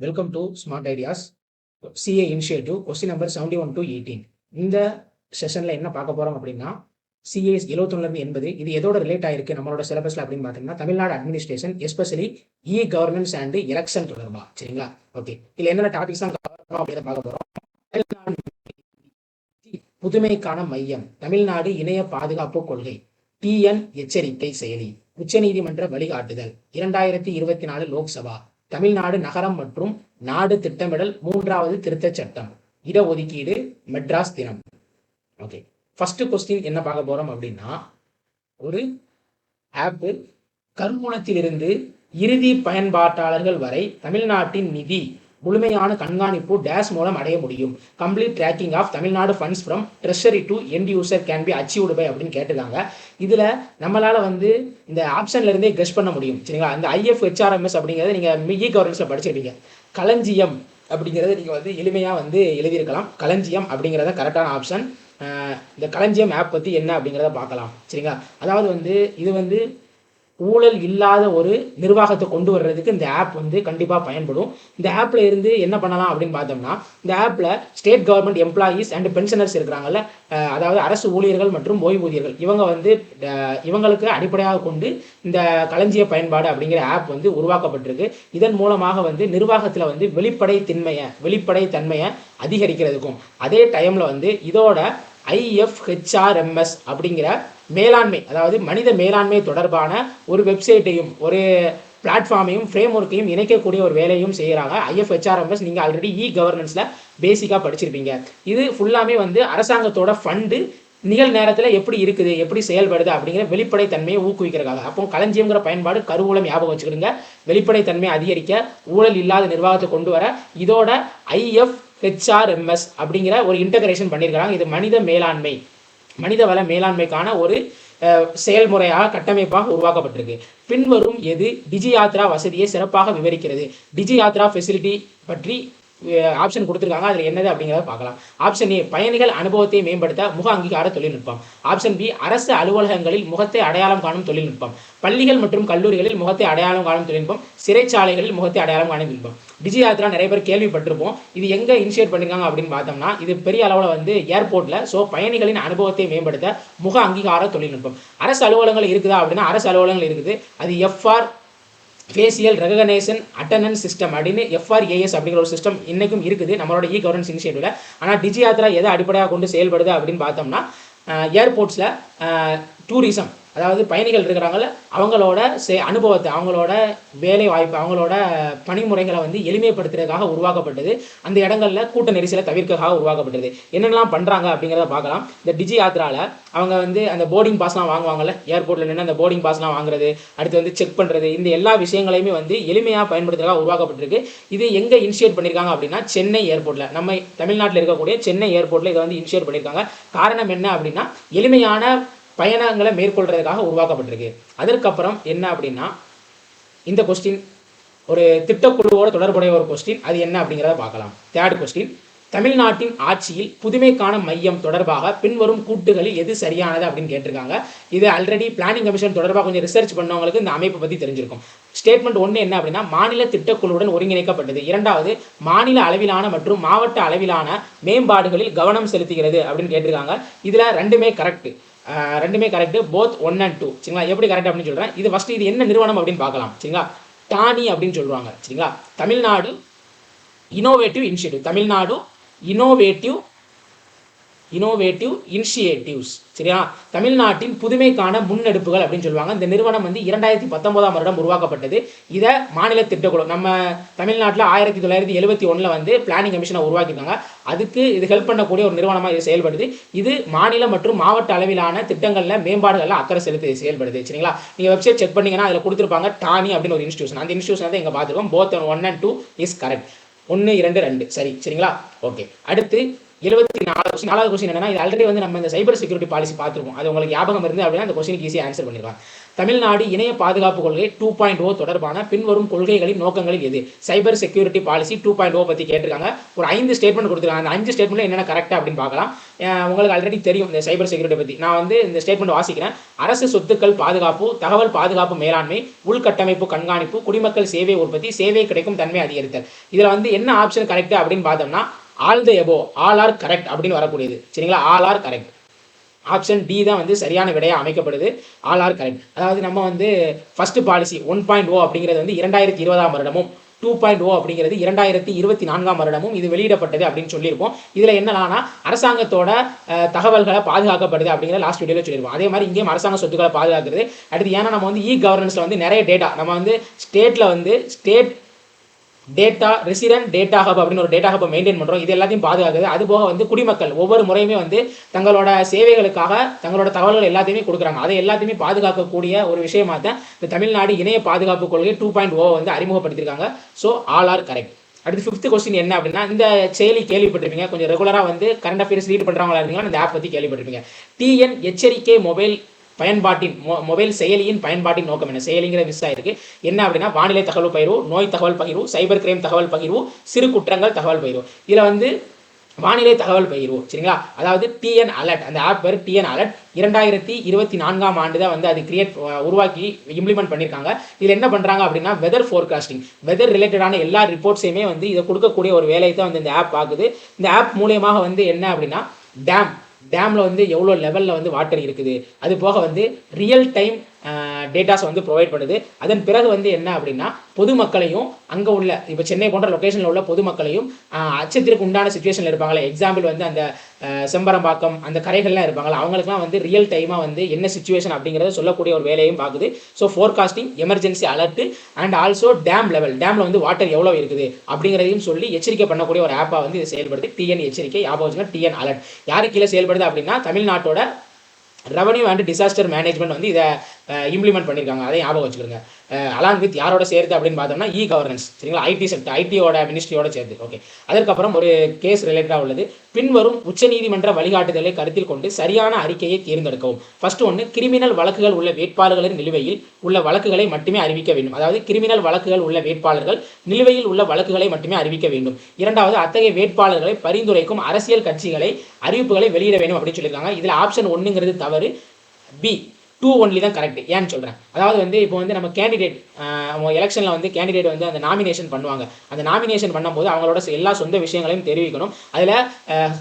Welcome to smart ideas CA initiative question number seventy one to eighteen இந்த செஷனில் என்ன பார்க்க போகிறோம் அப்படின்னா சிஏஎஸ் எழுபத்தொன்னுலேருந்து எண்பது இது எதோட ரிலேட் ஆயிருக்கு நம்மளோட சிலபஸில் அப்படின்னு பார்த்தீங்கன்னா Tamil Nadu administration especially e governance and election தொடர்பா. சரிங்களா? ஓகே இதில் என்னென்ன டாபிக்ஸ் தான் அப்படின்னு பார்க்க போகிறோம் புதுமைக்கான மையம் தமிழ்நாடு இணைய பாதுகாப்பு கொள்கை டிஎன் எச்சரிக்கை செயலி உச்சநீதிமன்ற வழிகாட்டுதல் இரண்டாயிரத்தி இருபத்தி நாலு லோக்சபா. தமிழ்நாடு நகரம் மற்றும் நாடு திட்டமிடல் மூன்றாவது திருத்தச் சட்டம். இடஒதுக்கீடு மெட்ராஸ் தினம். ஓகே. ஃபர்ஸ்ட் கொஸ்டின் என்ன பார்க்க போறோம் அப்படின்னா ஒரு ஆப்பு கருவூலத்திலிருந்து இறுதி பயன்பாட்டாளர்கள் வரை தமிழ்நாட்டின் நிதி முழுமையான கண்காணிப்பு டேஷ் மூலம் அடைய முடியும். Complete tracking of Tamil Nadu funds from treasury to end user can be achieved by அப்படின்னு கேட்டிருக்காங்க. இதில் நம்மளால் வந்து இந்த ஆப்ஷன்லேருந்தே கெஸ் பண்ண முடியும். சரிங்களா? அந்த ஐஎஃப் ஹெச்ஆர்எம்எஸ் அப்படிங்கிறத நீங்கள் மிகி கவர்னன்ஸில் படிச்சிருப்பீங்க. களஞ்சியம் அப்படிங்கிறத நீங்கள் வந்து எளிமையாக வந்து எழுதியிருக்கலாம். களஞ்சியம் அப்படிங்கிறத கரெக்டான ஆப்ஷன் இந்த களஞ்சியம் ஆப் பற்றி என்ன அப்படிங்கிறத பார்க்கலாம். சரிங்களா? அதாவது வந்து இது வந்து ஊழல் இல்லாத ஒரு நிர்வாகத்தை கொண்டு வர்றதுக்கு இந்த ஆப் வந்து கண்டிப்பாக பயன்படும். இந்த ஆப்பில் இருந்து என்ன பண்ணலாம் அப்படின்னு பார்த்தோம்னா இந்த ஆப்பில் state government employees and pensioners இருக்கிறாங்கல்ல அதாவது அரசு ஊழியர்கள் மற்றும் ஓய்வூதியர்கள். இவங்க வந்து இவங்களுக்கு அடிப்படையாக கொண்டு இந்த களஞ்சிய பயன்பாடு அப்படிங்கிற ஆப் வந்து உருவாக்கப்பட்டிருக்கு. இதன் மூலமாக வந்து நிர்வாகத்தில் வந்து வெளிப்படை தின்மையை வெளிப்படை தன்மையை அதிகரிக்கிறதுக்கும் அதே டைமில் வந்து இதோட ஐஎஃப்ஹெச்ஆர்எம்எஸ் அப்படிங்கிற மேலாண்மை அதாவது மனித மேலாண்மை தொடர்பான ஒரு வெப்சைட்டையும் ஒரு பிளாட்ஃபார்மையும் ஃப்ரேம் ஒர்க்கையும் இணைக்கக்கூடிய ஒரு வேலையும் செய்கிறாங்க ஐஎஃப்ஹெச்ஆர்எம்எஸ் நீங்கள் ஆல்ரெடி இ கவர்னன்ஸில் பேசிக்காக படிச்சிருப்பீங்க. இது ஃபுல்லாமே வந்து அரசாங்கத்தோட ஃபண்டு நிகழ் நேரத்தில் எப்படி இருக்குது எப்படி செயல்படுது அப்படிங்கிற வெளிப்படைத்தன்மையை ஊக்குவிக்கிறதுக்காக. அப்போ களஞ்சியங்கிற பயன்பாடு கருவூலம் ஞாபகம் வச்சுக்கிடுங்க. வெளிப்படைத்தன்மையை அதிகரிக்க ஊழல் இல்லாத நிர்வாகத்தை கொண்டு வர இதோட ஐஎஃப் ஹெச்ஆர்எம்எஸ் அப்படிங்கிற ஒரு இன்டகிரேஷன் பண்ணியிருக்கிறாங்க. இது மனித மேலாண்மை. மனித வள மேலாண்மைக்கான ஒரு அஹ், செயல்முறையாக கட்டமைப்பாக உருவாக்கப்பட்டிருக்கு. பின்வரும் எது? டிஜி யாத்ரா வசதியை சிறப்பாக விவரிக்கிறது. டிஜி யாத்ரா ஃபெசிலிட்டி பற்றி ஆப்ஷன் கொடுத்துருக்காங்க. அதில் என்னது அப்படிங்கிறத பார்க்கலாம். ஆப்ஷன் ஏ பயணிகள் அனுபவத்தை மேம்படுத்த முக அங்கீகார தொழில்நுட்பம். ஆப்ஷன் பி அரசு அலுவலகங்களில் முகத்தை அடையாளம் காணும் தொழில்நுட்பம். பள்ளிகள் மற்றும் கல்லூரிகளில் முகத்தை அடையாளம் காணும் தொழில்நுட்பம். சிறைச்சாலைகளில் முகத்தை அடையாளம் காணும் தொழில்நுட்பம். டிஜி யாத்ரா நிறைய பேர் கேள்விப்பட்டிருப்போம். இது எங்கே இனிஷியேட் பண்ணிருக்காங்க அப்படின்னு பார்த்தோம்னா இது பெரிய அளவில் வந்து ஏர்போர்ட்டில் ஸோ பயணிகளின் அனுபவத்தை மேம்படுத்த முக அங்கீகார தொழில்நுட்பம். அரசு அலுவலகங்கள் இருக்குதா அப்படின்னா அரசு அலுவலகங்கள் இருக்குது. அது FR facial recognition attendance system அப்படின்னு எஃப்ஆர்ஏஎஸ் அப்படிங்கிற ஒரு சிஸ்டம் இன்றைக்கும் இருக்குது. நம்மளோட இ கவர்னன்ஸ் இனிஷியேட்டிவ்ல ஆனால் டிஜி யாத்ரா எதை அடிப்படையாக கொண்டு செயல்படுது அப்படின்னு பார்த்தோம்னா ஏர்போர்ட்ஸில் டூரிசம் அதாவது பயணிகள் இருக்கிறாங்கள அவங்களோட சே அனுபவத்தை அவங்களோட வேலை வாய்ப்பு அவங்களோட பணிமுறைகளை வந்து எளிமைப்படுத்துறதுக்காக உருவாக்கப்பட்டது. அந்த இடங்களில் கூட்ட நெரிசலை தவிர்க்கக்காக உருவாக்கப்பட்டது. என்னென்னலாம் பண்ணுறாங்க அப்படிங்கிறத பார்க்கலாம். இந்த டிஜி யாத்ராவில் அவங்க வந்து அந்த போர்டிங் பாஸ்லாம் வாங்குவாங்கல்ல ஏர்போர்ட்டில் நின்று அந்த போர்டிங் பாஸ்லாம் வாங்குறது அடுத்து வந்து செக் பண்ணுறது இந்த எல்லா விஷயங்களையுமே வந்து எளிமையாக பயன்படுத்துறதுக்காக உருவாக்கப்பட்டிருக்கு. இது எங்கே இனிஷியேட் பண்ணியிருக்காங்க அப்படின்னா சென்னை ஏர்போர்ட்டில் நம்ம தமிழ்நாட்டில் இருக்கக்கூடிய சென்னை ஏர்போர்ட்டில் இதை வந்து இனிஷியேட் பண்ணியிருக்காங்க காரணம் என்ன அப்படின்னா எளிமையான பயணங்களை மேற்கொள்றதுக்காக உருவாக்கப்பட்டிருக்கு. அதற்கப்புறம் என்ன அப்படின்னா இந்த கொஸ்டின் ஒரு திட்டக்குழுவோட தொடர்புடைய ஒரு கொஸ்டின் அது என்ன அப்படிங்கிறத பார்க்கலாம். தேர்ட் கொஸ்டின் தமிழ்நாட்டின் ஆட்சியில் புதுமைக்கான மையம் தொடர்பாக பின்வரும் கூட்டுகளில் எது சரியானது அப்படின்னு கேட்டிருக்காங்க. இது ஆல்ரெடி பிளானிங் கமிஷன் தொடர்பாக கொஞ்சம் ரிசர்ச் பண்ணவங்களுக்கு இந்த அமைப்பை பற்றி தெரிஞ்சிருக்கும். ஸ்டேட்மெண்ட் ஒன்று என்ன அப்படின்னா மாநில திட்டக்குழுவுடன் ஒருங்கிணைக்கப்பட்டது. இரண்டாவது மாநில அளவிலான மற்றும் மாவட்ட அளவிலான மேம்பாடுகளில் கவனம் செலுத்துகிறது அப்படின்னு கேட்டிருக்காங்க. இதில் ரெண்டுமே கரெக்ட் ரெண்டுமே correct both one and two சரிங்களா? எப்படி கரெக்ட் அப்படின்னு சொல்கிறேன் இது ஃபஸ்ட்டு இது என்ன நிறுவனம் அப்படின்னு பார்க்கலாம். சரிங்களா? டானி அப்படின்னு சொல்லுவாங்க. சரிங்களா? Tamil Nadu innovative initiative Tamil Nadu innovative innovative initiatives சரியா? தமிழ்நாட்டின் புதுமைக்கான முன்னெடுப்புகள் அப்படின்னு சொல்லுவாங்க. இந்த நிறுவனம் வந்து இரண்டாயிரத்தி பத்தொன்பதாம் வருடம் உருவாக்கப்பட்டது. இதை மாநில திட்டக்குழு நம்ம தமிழ்நாட்டில் ஆயிரத்தி தொள்ளாயிரத்தி எழுபத்தி ஒன்றில் வந்து பிளானிங் கமிஷனை உருவாக்கியிருக்காங்க. அதுக்கு இது ஹெல்ப் பண்ணக்கூடிய ஒரு நிறுவனமாக இது செயல்படுது. இது மாநில மற்றும் மாவட்ட அளவிலான திட்டங்களில் மேம்பாடுகளில் அக்கறை செலுத்தி செயல்படுது. சரிங்களா? நீங்கள் வெப்சைட் செக் பண்ணீங்கன்னா அதில் கொடுத்துருப்பாங்க. டானி அப்படின்னு ஒரு இன்ஸ்டியூஷன் அந்த இன்ஸ்டியூஷன் தான் எங்கே பார்த்துருக்கோம். Both one and two is correct ஒன்று இரண்டு ரெண்டு. சரி சரிங்களா? ஓகே அடுத்து இருபத்தி நாலு கொஸ்டின் நாலாவது கொஸ்டின் என்னன்னா இது ஆல்ரெடி வந்து நம்ம இந்த சைபர் செக்யூரிட்டி பாலிசி பார்த்துருக்கோம் அது உங்களுக்கு ஞாபகம் இருந்து அப்படின்னா அந்த கொஸ்டினுக்கு ஈஸியாக ஆன்சர் பண்ணிடலாம். தமிழ்நாடு இணைய பாதுகாப்பு கொள்கை டூ பாயிண்ட் ஓ தொடர்பான பின்வரும் கொள்கைகளின் நோக்கங்களில் எது? Cyber security policy two point O பற்றி கேட்டிருக்காங்க. ஒரு ஐந்து ஸ்டேட்மெண்ட் கொடுத்துருக்காங்க. அந்த அஞ்சு ஸ்டேட்மெண்ட்ல என்னென்ன கரெக்டாக அப்படின்னு பார்க்கலாம். உங்களுக்கு ஆல்ரெடி தெரியும் இந்த சைபர் செக்யூரிட்டி பற்றி நான் வந்து இந்த ஸ்டேட்மெண்ட் வாசிக்கிறேன். அரசு சொத்துக்கள் பாதுகாப்பு தகவல் பாதுகாப்பு மேலாண்மை உள்கட்டமைப்பு கண்காணிப்பு குடிமக்கள் சேவை உற்பத்தி சேவை கிடைக்கும் தன்மை அதிகரித்தல். இதில் வந்து என்ன ஆப்ஷன் கரெக்ட் அப்படின்னு பார்த்தோம்னா all the above all are correct அப்படின்னு வரக்கூடியது. சரிங்களா? All are correct option D தான் வந்து சரியான விடையாக அமைக்கப்படுது. ஆல் ஆர் கரெக்ட் அதாவது நம்ம வந்து first policy one point O அப்படிங்கிறது வந்து இரண்டாயிரத்தி இருபதாம் வருடமும் டூ பாயிண்ட் ஓ அப்படிங்கிறது இரண்டாயிரத்தி இருபத்தி நான்காம் வருடமும் இது வெளியிடப்பட்டது அப்படின்னு சொல்லியிருப்போம். இதில் என்னன்னா அரசாங்கத்தோட தகவல்களை பாதுகாக்கப்படுது அப்படிங்கிற லாஸ்ட் வீடியோவில் சொல்லியிருப்போம். அதே மாதிரி இங்கேயும் அரசாங்க சொத்துக்களை பாதுகாக்கிறது. அடுத்து ஏன்னா நம்ம வந்து இ கவர்னன்ஸில் வந்து நிறைய டேட்டா நம்ம வந்து ஸ்டேட்டில் வந்து state data resident data hub அப்படின்னு ஒரு டேட்டா ஹப்பை மெயின்டைன் பண்ணுறோம் இது எல்லாத்தையும் பாதுகாக்குது. அது போக வந்து குடிமக்கள் ஒவ்வொரு முறையுமே வந்து தங்களோட சேவைகளுக்காக தங்களோட தகவல்கள் எல்லாத்தையுமே கொடுக்குறாங்க. அதை எல்லாத்தையுமே பாதுகாக்கக்கூடிய ஒரு விஷயமாக தான் இந்த தமிழ்நாடு இணைய பாதுகாப்பு கொள்கை டூ பாயிண்ட் ஓ வந்து அறிமுகப்படுத்தியிருக்காங்க. ஸோ ஆல் ஆர் கரெக்ட் அடுத்து ஃபிஃப்த் கொஸ்டின் என்ன அப்படின்னா இந்த செயலி கேள்விப்பட்டிருப்பீங்க. கொஞ்சம் ரெகுலராக வந்து கரண்ட் அஃபேர்ஸ் ரீட் பண்ணுறவங்களா இருந்தீங்கன்னா இந்த ஆப் பற்றி கேள்விப்பட்டிருப்பீங்க. டிஎன் எச்சரிக்கை மொபைல் பயன்பாட்டின் மொ மொபைல் செயலியின் பயன்பாட்டின் நோக்கம் என்ன? செயலிங்கிற மிஸ் ஆயிருக்கு. என்ன அப்படின்னா வானிலை தகவல் பகிர்வு நோய் தகவல் பகிர்வு சைபர் கிரைம் தகவல் பகிர்வு சிறு குற்றங்கள் தகவல் பகிர்வு. இதில் வந்து வானிலை தகவல் பகிர்வு சரிங்களா? அதாவது டிஎன் அலர்ட் அந்த ஆப் பேர் டிஎன் அலர்ட் இரண்டாயிரத்தி இருபத்தி நான்காம் ஆண்டு தான் வந்து அது கிரியேட் உருவாக்கி இம்ப்ளிமெண்ட் பண்ணியிருக்காங்க இதில் என்ன பண்ணுறாங்க அப்படின்னா வெதர் ஃபோர்காஸ்டிங் வெதர் ரிலேட்டடான எல்லா ரிப்போர்ட்ஸையுமே வந்து இதை கொடுக்கக்கூடிய ஒரு வேலையை தான் வந்து இந்த ஆப் ஆகுது இந்த ஆப் மூலியமாக வந்து என்ன அப்படின்னா டேம் டேமில் வந்து எவ்வளோ லெவலில் வந்து வாட்டர் இருக்குது? அது போக வந்து ரியல் டைம் டேட்டாஸ் வந்து ப்ரொவைட் பண்ணுது. அதன் பிறகு வந்து என்ன அப்படின்னா பொதுமக்களையும் அங்கே உள்ள இப்போ சென்னை போன்ற லொக்கேஷனில் உள்ள பொதுமக்களையும் அச்சத்திற்கு உண்டான சுச்சுவேஷனில் இருப்பாங்களே எக்ஸாம்பிள் வந்து அந்த செம்பரம்பாக்கம் அந்த கரைகள்லாம் இருப்பாங்களா அவங்களுக்குலாம் வந்து ரியல் டைமாக வந்து என்ன சுச்சுவேஷன் அப்படிங்கிறத சொல்லக்கூடிய ஒரு வேலையும் பார்க்குது. So forecasting emergency alert and also dam level டேமில் வந்து வாட்டர் எவ்வளோ இருக்குது அப்படிங்கிறதையும் சொல்லி எச்சரிக்கை பண்ணக்கூடிய ஒரு ஆப்பாக வந்து இது செயல்படுது. டிஎன் எச்சரிக்கை ஞாபகம் டிஎன் அலர்ட் யாரு கீழே செயல்படுது அப்படின்னா தமிழ்நாட்டோட ரெவன்யூ அண்ட் டிசாஸ்டர் மேனேஜ்மெண்ட் வந்து இதை இம்ப்ளிமெண்ட் பண்ணியிருக்காங்க அதை ஞாபகம் வச்சுக்கோங்க. அலாங் வித் யாரோட சேர்த்து அப்படின்னு பார்த்தோம்னா இ கவர்னன்ஸ் சரிங்களா ஐடி செக்டர் ஐடியோட மினிஸ்ட்ரியோட சேர்த்து ஓகே அதற்கப்புறம் ஒரு கேஸ் ரிலேட்டடாக உள்ளது. பின்வரும் உச்சநீதிமன்ற வழிகாட்டுதலை கருத்தில் கொண்டு சரியான அறிக்கையை தேர்ந்தெடுக்கவும். ஃபர்ஸ்ட் ஒன்று கிரிமினல் வழக்குகள் உள்ள வேட்பாளர்களின் நிலுவையில் உள்ள வழக்குகளை மட்டுமே அறிவிக்க வேண்டும். அதாவது கிரிமினல் வழக்குகள் உள்ள வேட்பாளர்கள் நிலுவையில் உள்ள வழக்குகளை மட்டுமே அறிவிக்க வேண்டும். இரண்டாவது அத்தகைய வேட்பாளர்களை பரிந்துரைக்கும் அரசியல் கட்சிகளை அறிவிப்புகளை வெளியிட வேண்டும் அப்படின்னு சொல்லியிருக்காங்க. இதில் ஆப்ஷன் ஒன்றுங்கிறது தவறு. பி டூ ஒன்லி தான் கரெக்ட் ஏன்னு சொல்கிறேன் அதாவது வந்து இப்போ வந்து நம்ம கேண்டிடேட் அவங்க எலெக்ஷனில் வந்து கேண்டிடேட் வந்து அந்த நாமினேஷன் பண்ணுவாங்க. அந்த நாமினேஷன் பண்ணும்போது அவங்களோட எல்லா சொந்த விஷயங்களையும் தெரிவிக்கணும். அதில்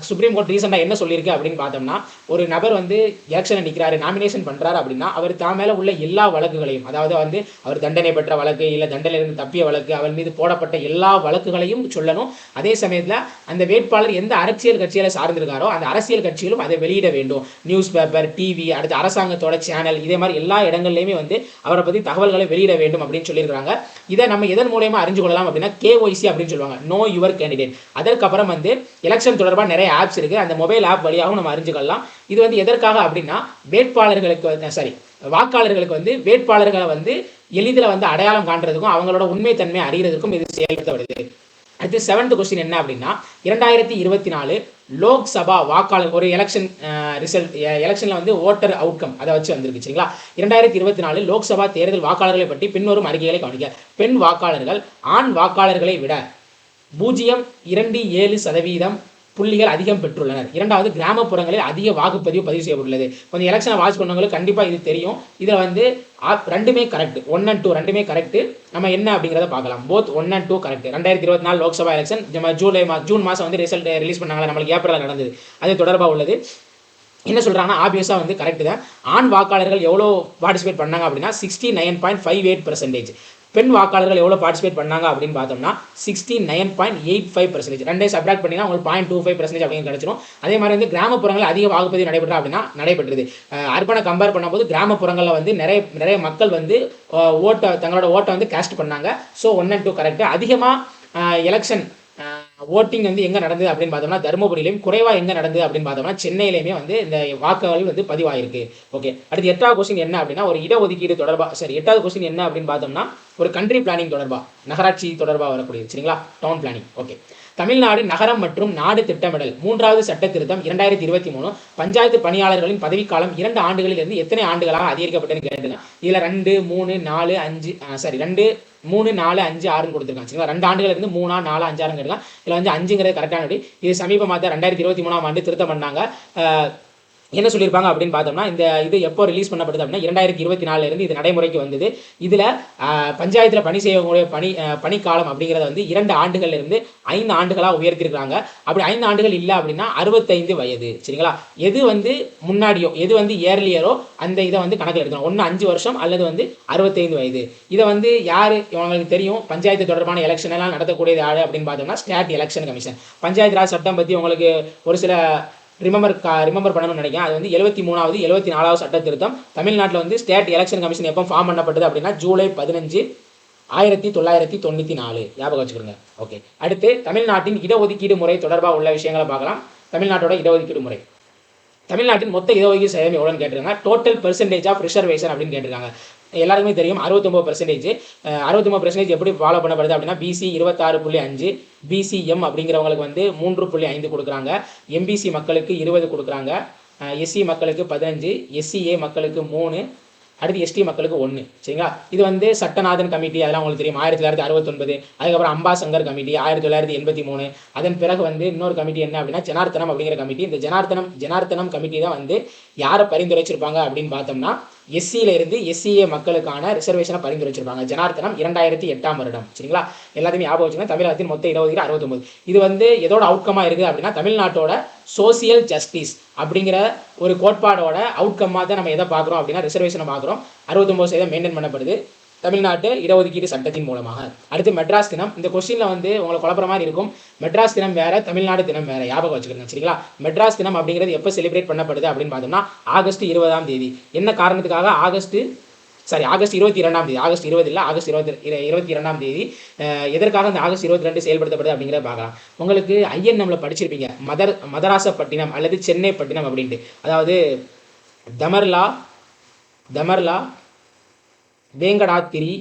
சுப்ரீம் கோர்ட் ரீசெண்டாக என்ன சொல்லியிருக்கு அப்படின்னு பார்த்தோம்னா ஒரு நபர் வந்து எலெக்ஷனை நிற்கிறாரு நாமினேஷன் பண்ணுறாரு அப்படின்னா அவர் தான் மேலே உள்ள எல்லா வழக்குகளையும் அதாவது வந்து அவர் தண்டனை பெற்ற வழக்கு இல்லை தண்டனையிலிருந்து தப்பிய வழக்கு அவர் மீது போடப்பட்ட எல்லா வழக்குகளையும் சொல்லணும். அதே சமயத்தில் அந்த வேட்பாளர் எந்த அரசியல் கட்சியில் சார்ந்திருக்காரோ அந்த அரசியல் கட்சியிலும் அதை வெளியிட வேண்டும். நியூஸ் பேப்பர் டிவி அடுத்து அரசாங்கத்தோட சேனல் இதே மாதிரி எல்லா இடங்கள்லையுமே வந்து அவரை பற்றி தகவல்களை வெளியிட வேண்டும் அப்படின்னு சொல்லியிருக்காங்க இதை நம்ம எதன் மூலயமா அறிஞ்சு கொள்ளலாம் அப்படின்னா கேஒய்சி அப்படின்னு சொல்லுவாங்க. நோ யுவர் கேண்டிடேட் அதற்கப்புறம் வந்து எலெக்ஷன் தொடர்பாக நிறைய ஆப்ஸ் இருக்குது அந்த மொபைல் ஆப் வழியாகவும் நம்ம அறிஞ்சுக்கொள்ளலாம் இது வந்து எதற்காக அப்படின்னா வேட்பாளர்களுக்கு சாரி வாக்காளர்களுக்கு வந்து வேட்பாளர்களை வந்து எளிதில் வந்து அடையாளம் காண்றதுக்கும் அவங்களோட உண்மைத்தன்மையை அறிகிறதுக்கும் இது செயல்படுத்தப்படுது. அடுத்து செவன்த் கொஸ்டின் என்ன அப்படின்னா இரண்டாயிரத்தி இருபத்தி நாலு லோக்சபா வாக்காளர் ஒரு எலெக்ஷன் ரிசல்ட் எலெக்ஷனில் வந்து ஓட்டர் அவுட்கம் அதை வச்சு வந்திருக்கு சரிங்களா? இரண்டாயிரத்தி இருபத்தி நாலு லோக்சபா தேர்தல் வாக்காளர்களை பற்றி பின்வரும் அறிக்கைகளை கவனிக்க பெண் வாக்காளர்கள் ஆண் வாக்காளர்களை விட பூஜ்ஜியம் இரண்டு ஏழு சதவீதம் புள்ளிகள் அதிகம் பெற்றுள்ளனர். இரண்டாவது கிராமப்புறங்களில் அதிக வாக்குப்பதிவு பதிவு செய்யப்பட்டுள்ளது. கொஞ்சம் எலெக்ஷனை வாட்ச் பண்ணவங்களுக்கு கண்டிப்பாக இது தெரியும். இதில் வந்து ஆப் ரெண்டுமே கரெக்ட் ஒன் அண்ட் டூ ரெண்டுமே கரெக்ட் நம்ம என்ன அப்படிங்கிறத பார்க்கலாம். Both one and two correct ரெண்டாயிரத்தி இருபத்தி நாலு லோக்சபா எலெக்ஷன் நம்ம ஜூலை மா ஜூன் மாதம் வந்து ரிசல்ட் ரிலீஸ் பண்ணாங்களா நம்மளுக்கு ஏப்ரலில் நடந்தது. அது தொடர்பாக உள்ளது. என்ன சொல்கிறாங்கன்னா ஆப்வியஸாக வந்து கரெக்ட் தான். ஆண் வாக்காளர்கள் எவ்வளோ பார்ட்டிசிபேட் பண்ணாங்க அப்படின்னா sixty nine point five eight percentage பெண் வாக்காளர்கள் எவ்வளோ பார்ட்டிசிபேட் பண்ணாங்க அப்படின்னு பார்த்தோம்னா sixty nine point eight five percentage ரெண்டே சப்ராக்ட் பண்ணினா உங்களுக்கு பாயிண்ட் டூ ஃபைவ் பர்சன்டேஜ் அப்படின்னு கிடச்சிரும். அதே மாதிரி வந்து கிராமப்புறங்களில் அதிக வாக்குப்பதிவு நடைபெற்றா அப்படின்னா நடைபெற்றது. அர்பனை கம்பேர் பண்ணும்போது கிராமப்புறங்களில் வந்து நிறைய நிறைய மக்கள் வந்து ஓட்டை தங்களோட ஓட்டை வந்து கேஸ்ட் பண்ணாங்க. ஸோ ஒன் அண்ட் டூ கரெக்டாக அதிகமாக எலெக்ஷன் ஓட்டிங் வந்து எங்கே நடந்தது அப்படின்னு பார்த்தோம்னா தருமபுரியிலையும் குறைவாக எங்கே நடந்தது அப்படின்னு பார்த்தோம்னா சென்னையிலையுமே வந்து இந்த வாக்குகள் வந்து பதிவாயிருக்கு. ஓகே அடுத்து எட்டாவது கொஸ்டின் என்ன அப்படின்னா ஒரு இடஒதுக்கீடு தொடர்பாக சரி எட்டாவது கொஸ்டின் என்ன அப்படின்னு பார்த்தோம்னா ஒரு கண்ட்ரி பிளானிங் தொடர்பா நகராட்சி தொடர்பாக வரக்கூடியது சரிங்களா? டவுன் பிளானிங் ஓகே தமிழ்நாடு நகரம் மற்றும் நாடு திட்டமிடல். மூன்றாவது சட்ட திருத்தம் இரண்டாயிரத்தி இருபத்தி மூணு. பஞ்சாயத்து பணியாளர்களின் பதவிக்காலம் இரண்டு ஆண்டுகளில் இருந்து எத்தனை ஆண்டுகளாக அதிகரிக்கப்பட்டதுன்னு கேட்டுங்க இதில் ரெண்டு மூணு நாலு அஞ்சு சாரி ரெண்டு மூணு நாலு அஞ்சு ஆறுன்னு கொடுத்துருக்காங்க. சரிங்களா? ரெண்டு ஆண்டுகள் இருந்து மூணா நாலு அஞ்சாறுன்னு கேட்டுக்கலாம் இதில் வந்து அஞ்சுங்கிறது கரெக்டான இது சமீபமாக தான் ரெண்டாயிரத்தி இருபத்தி மூணாம் ஆண்டு திருத்தம் பண்ணாங்க. என்ன சொல்லியிருப்பாங்க அப்படின்னு பார்த்தோம்னா இந்த இது எப்போ ரிலீஸ் பண்ணப்படுது அப்படின்னா இரண்டாயிரத்தி இருபத்தி நாலுல இருந்து இது நடைமுறைக்கு வந்தது. இதில் பஞ்சாயத்தில் பணி செய்யக்கூடிய பணி பணிக்காலம் அப்படிங்கிறத வந்து இரண்டு ஆண்டுகள்ல இருந்து ஐந்து ஆண்டுகளாக உயர்த்திருக்கிறாங்க. அப்படி ஐந்து ஆண்டுகள் இல்லை அப்படின்னா அறுபத்தைந்து வயது. சரிங்களா? எது வந்து முன்னாடியோ எது வந்து இயர்லியரோ அந்த இதை வந்து கணக்கில் எடுக்கணும் ஒன்று அஞ்சு வருஷம் அல்லது வந்து அறுபத்தைந்து வயது. இதை வந்து யார் இவங்களுக்கு தெரியும் பஞ்சாயத்து தொடர்பான எலெக்ஷன் எல்லாம் நடத்தக்கூடியது யாரு அப்படின்னு பார்த்தோம்னா state election commission Panchayat Raj சட்டம் பற்றி உங்களுக்கு ஒரு சில ரிமம்பர் ரிமம்பர் பண்ணணும்னு நினைக்கிறேன். அது வந்து எழுபத்தி மூணாவது எழுபத்தி நாலாவது சட்ட திருத்தம் தமிழ்நாட்டில் வந்து ஸ்டேட் எலெக்ஷன் கமிஷன் எப்போ ஃபார்ம் பண்ணப்பட்டது அப்படின்னா ஜூலை பதினஞ்சு ஆயிரத்தி தொள்ளாயிரத்தி தொண்ணூற்றி நாலு. ஞாபகம் வச்சுக்கோங்க. ஓகே அடுத்து தமிழ்நாட்டின் இடஒதுக்கீடு முறை தொடர்பாக உள்ள விஷயங்களை பார்க்கலாம். தமிழ்நாட்டோட இடஒதுக்கீடு முறை. தமிழ்நாட்டின் மொத்த இடஒதுக்கீடு சதவீதம் எவ்வளோன்னு கேட்டிருக்காங்க. டோட்டல் பெர்சன்டேஜ் ஆஃப் ரிசர்வேஷன் அப்படின்னு கேட்டிருக்காங்க. எல்லாருக்குமே தெரியும் அறுபத்தொம்பது பர்சன்டேஜ் அறுபத்தொம்பது பர்சன்டேஜ் எப்படி ஃபாலோ பண்ணப்படுது அப்படின்னா பிசி இருபத்தாறு புள்ளி அஞ்சு பிசிஎம் அப்படிங்கிறவங்களுக்கு வந்து மூன்று புள்ளி ஐந்து கொடுக்குறாங்க. எம்பிசி மக்களுக்கு இருபது கொடுக்குறாங்க. எஸ்சி மக்களுக்கு பதினஞ்சு எஸ்சிஏ மக்களுக்கு மூணு அடுத்து எஸ்டி மக்களுக்கு ஒன்று சரிங்களா? இது வந்து சட்டநாதன் கமிட்டி அதெல்லாம் உங்களுக்கு தெரியும். ஆயிரத்தி தொள்ளாயிரத்தி அறுபத்தொன்பது அதுக்கப்புறம் அம்பாசங்கர் கமிட்டி ஆயிரத்தி தொள்ளாயிரத்தி எண்பத்தி மூணு. அதன் பிறகு வந்து இன்னொரு கமிட்டி என்ன அப்படின்னா ஜனார்த்தனம் அப்படிங்கிற கமிட்டி. இந்த ஜனார்த்தனம் ஜனார்த்தனம் கமிட்டி தான் வந்து யாரை பரிந்துரைச்சிருப்பாங்க அப்படின்னு பார்த்தோம்னா எஸ்சியில இருந்து எஸ்சிஏ மக்களுக்கான ரிசர்வேஷனை பரிந்துரைச்சிருப்பாங்க. ஜனார்த்தனம் இரண்டாயிரத்தி எட்டாம் வருடம். சரிங்களா? எல்லாத்தையும் ஞாபகம் வச்சுங்க தமிழகத்தின் மொத்த இருபது அறுபத்தொம்பது இது வந்து எதோட அவுட்கமாக இருக்குது அப்படின்னா தமிழ்நாட்டோட சோசியல் ஜஸ்டிஸ் அப்படிங்கிற ஒரு கோட்பாடோட அவுட்கம்மாக தான் நம்ம எதை பார்க்குறோம் அப்படின்னா ரிசர்வேஷனை பார்க்குறோம். அறுபத்தொம்பது சதவீதம் மெயின்டைன் பண்ணப்படுது. தமிழ்நாட்டு இடஒதுக்கீடு சட்டத்தின் மூலமாக. அடுத்து மெட்ராஸ் தினம். இந்த கொஸ்டினில் வந்து உங்களை குழப்பற மாதிரி இருக்கும். மெட்ராஸ் தினம் வேற தமிழ்நாடு தினம் வேற. ஞாபகம் வச்சுக்கோங்க சரிங்களா? மெட்ராஸ் தினம் அப்படிங்கிறது எப்போ செலிப்ரேட் பண்ணப்படுது அப்படின்னு பார்த்தோம்னா ஆகஸ்ட் இருபதாம் தேதி. என்ன காரணத்துக்காக ஆகஸ்ட் சாரி ஆகஸ்ட் இருபத்தி இரண்டாம் தேதி? ஆகஸ்ட் இருபது இல்லை ஆகஸ்ட் இருபத்தி இருபத்தி இரண்டாம் தேதி. எதற்காக அந்த ஆகஸ்ட் இருபத்தி ரெண்டு செயல்படுத்தப்படுது அப்படிங்கிறத பார்க்கலாம். உங்களுக்கு ஐஎன்எம்ல படிச்சிருப்பீங்க. மதர் மதராசப்பட்டினம் அல்லது சென்னை பட்டினம் அப்படின்ட்டு. அதாவது தமர்லா தமர்லா வேங்கடாத்திரி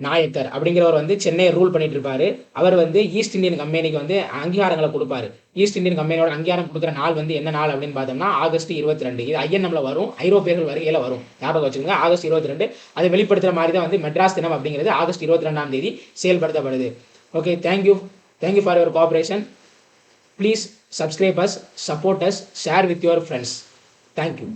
நாயக்கர் அப்படிங்கிறவர் வந்து சென்னையை ரூல் பண்ணிட்டு இருப்பாரு அவர் வந்து ஈஸ்ட் இந்தியன் கம்பெனிக்கு வந்து அங்கீகாரங்களை கொடுப்பாரு. ஈஸ்ட் இந்தியன் கம்பெனியோட அங்கீகாரம் கொடுக்குற நாள் வந்து என்ன நாள் அப்படின்னு பார்த்தோம்னா ஆகஸ்ட் இருபத்தி ரெண்டு இது ஐஎன்எம்ல வரும். ஐரோப்பியர்கள் வருகையில் வரும். ஞாபகம் வச்சுக்கோங்க ஆகஸ்ட் இருபத்தி ரெண்டு அதை வெளிப்படுத்துகிற மாதிரி தான் வந்து மெட்ராஸ் தினம் அப்படிங்கிறது ஆகஸ்ட் இருபத்தி ரெண்டாம் தேதி செயல்படுத்தப்படுது. Okay thank you thank you for your cooperation please subscribe us support us share with your friends thank you